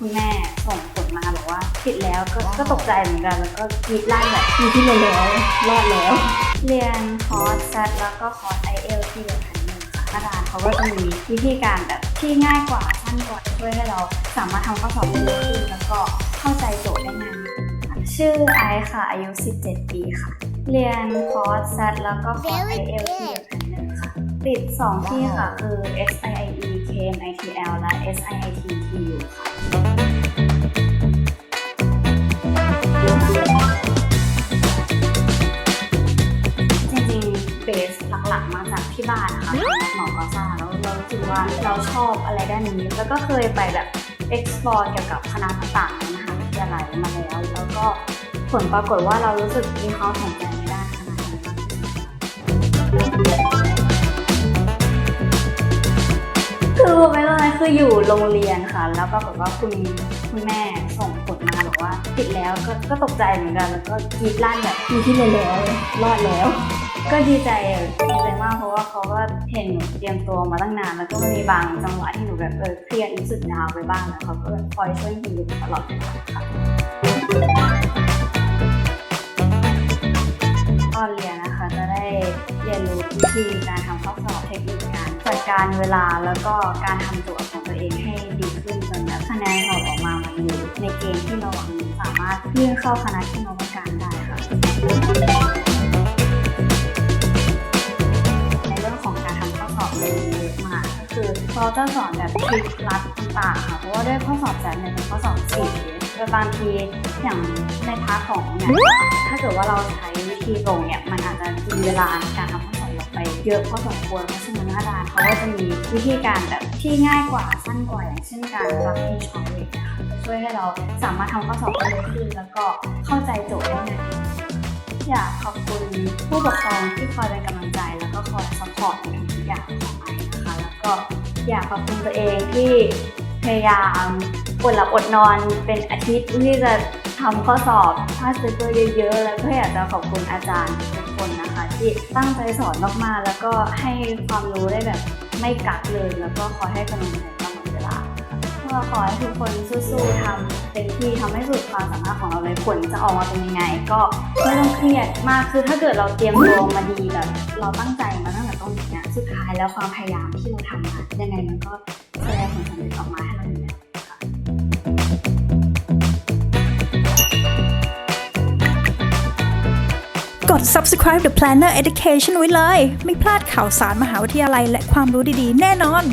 คุณแม่ส่งผลมาบอกว่าติดแล้วก็ก็ตกใจเหมือนกันแล้วก็กรีดลั่นแบบมีที่เรียนแล้วรอดแล้ว เรียนคอร์สแซดแล้วก็คอร์สไอเอลที่เดียวกันหนึ่งค่ะอาจารย์เขาก็จะมีวิธีการแบบที่ง่ายกว่าสั้นกว่าช่วยให้เราสามารถทำข้อสอบได้เร็วขึ้นแล้วก็เข้าใจโจทย์ได้ง่ายขึ้นค่ะชื่อไอซ์ค่ะอายุ 17 ปีค่ะ เรียนคอร์สแซดแล้วก็คอร์สไอเอลที่เดียวกันหนึ่งค่ะติด 2 ที่ค่ะคือ SIIE KMITL และ SIIT ค่ะจริงๆเบสหลักๆมาจากที่บ้านนะคะหมอก็ทราบแล้วเรารู้สึกว่าเราชอบอะไรด้านนี้ แล้วก็เคยไปแบบ explore เกี่ยวกับคณะต่างๆในมหาวิทยาลัยมาแล้ว แล้วก็ผลปรากฏว่าเรารู้สึกมีความสนใจในด้านคณะนี้มากขึ้น คือไม่ว่าอะไรคืออยู่โรงเรียนค่ะ แล้วปรากฏว่าคุณคุณแม่ส่งผลมาบอกว่าติดแล้วก็ก็ตกใจเหมือนกันแล้วก็กรีดลั่นแบบมีที่เรียแล้วรอดแล้ว ก็ดีใจดีใจมากเพราะว่าเขาก็เห็นหนูเตรียมตัวมาตั้งนาน แล้วก็มีบางจังหวะที่หนูแบบเออเครียดรู้สึกดาวน์ไปบ้างแล้วเขาก็คอยช่วยฮิวตลอดเลาค่ะตอนเรียนนะคะจะได้เรียนรู้วิธีการทำข้อสอบเทคนิค การเวลาแล้วก็การทำโจทย์ของตัวเองให้ดีขึ้นจนแบบคะแนนสอบออกมามันอยู่ในเกณฑ์ที่เราหวังสามารถยื่นเข้าคณะที่เราต้องการได้ค่ะในเรื่องของการทำข้อสอบเยอะมากก็คือเราจะสอนแบบทริคลัดต่างค่ะเพราะว่าด้วยข้อสอบแซนเนี่ยเป็นข้อสอบสี่แต่บางทีอย่างในพาร์ทของเนี่ยถ้าเกิดว่าเราใช้วิธีตรงเนี่ยมันอาจจะกินเวลาในการทำ เยอะพอสมควรเพราะฉะนั้นอาจารย์เขาก็จะมีวิธีการแบบที่ง่ายกว่าสั้นกว่าอย่างเช่นการรับที่ช็อยนะคะจะช่วยให้เราสามารถทำข้อสอบได้เร็วขึ้น แล้วก็เข้าใจโจทย์ได้ง่ายอยากขอบคุณผู้ปกครองที่คอยเป็นกำลังใจ แล้วก็คอยสปอร์ตในทุกอย่างของไอนะคะแล้วก็อยากขอบคุณตัวเองที่ พยายามอดหลับอดนอนเป็นอาทิตย์ที่จะทำข้อสอบพาสเตอร์เยอะๆ แล้วก็อยากจะขอบคุณอาจารย์ทุกคนนะคะ ที่ตั้งใจสอนมากๆ แล้วก็ให้ความรู้ได้แบบไม่กักเลย แล้วก็คอยให้กำลังใจตลอดเวลาก็ขอให้ทุกคนสู้ๆทำเต็มที่ทำให้สุดความสามารถของเราเลยผลจะออกมาเป็นยังไง ก็ไม่ต้องเครียดมากคือถ้าเกิดเราเตรียมตัวมาดีแบบ เราตั้งใจมาตั้งแต่ต้นเนี้ยสุดท้ายแล้วความพยายามที่เราทำมายังไงมันก็ ด subscribe The Planner Education ไว้เลย ไม่พลาดข่าวสารมหาวิทยาลัยและความรู้ดีๆ แน่นอน